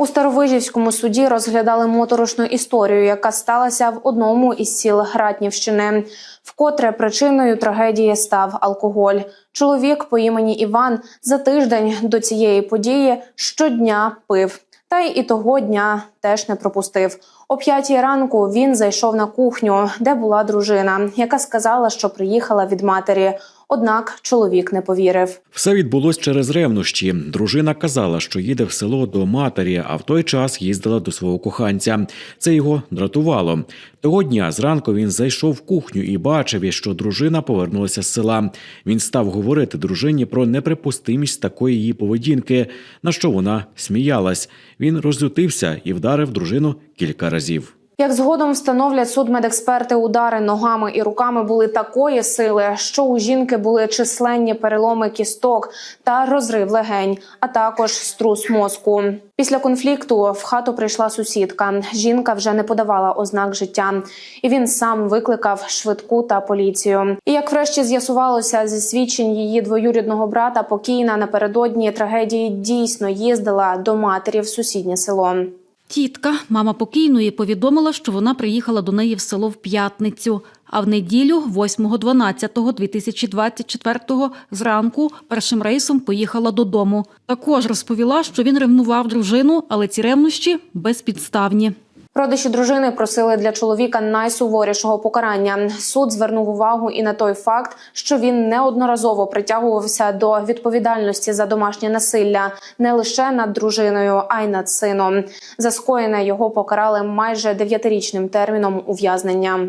У Старовижівському суді розглядали моторошну історію, яка сталася в одному із сіл Гратнівщини. Вкотре причиною трагедії став алкоголь. Чоловік по імені Іван за тиждень до цієї події щодня пив. Та й і того дня теж не пропустив. О п'ятій ранку він зайшов на кухню, де була дружина, яка сказала, що приїхала від матері. Однак чоловік не повірив. Все відбулось через ревнощі. Дружина казала, що їде в село до матері, а в той час їздила до свого коханця. Це його дратувало. Того дня зранку він зайшов в кухню і бачив, що дружина повернулася з села. Він став говорити дружині про неприпустимість такої її поведінки, на що вона сміялась. Він розлютився і вдарив дружину кілька разів. Як згодом встановлять судмедексперти, удари ногами і руками були такої сили, що у жінки були численні переломи кісток та розрив легень, а також струс мозку. Після конфлікту в хату прийшла сусідка. Жінка вже не подавала ознак життя, і він сам викликав швидку та поліцію. І як врешті з'ясувалося зі свідчень її двоюрідного брата, покійна напередодні трагедії дійсно їздила до матері в сусіднє село. Тітка, мама покійної, повідомила, що вона приїхала до неї в село в п'ятницю, а в неділю, 8.12.2024 зранку, першим рейсом поїхала додому. Також розповіла, що він ревнував дружину, але ці ревнощі безпідставні. Родичі дружини просили для чоловіка найсуворішого покарання. Суд звернув увагу і на той факт, що він неодноразово притягувався до відповідальності за домашнє насилля не лише над дружиною, а й над сином. За скоєне його покарали майже дев'ятирічним терміном ув'язнення.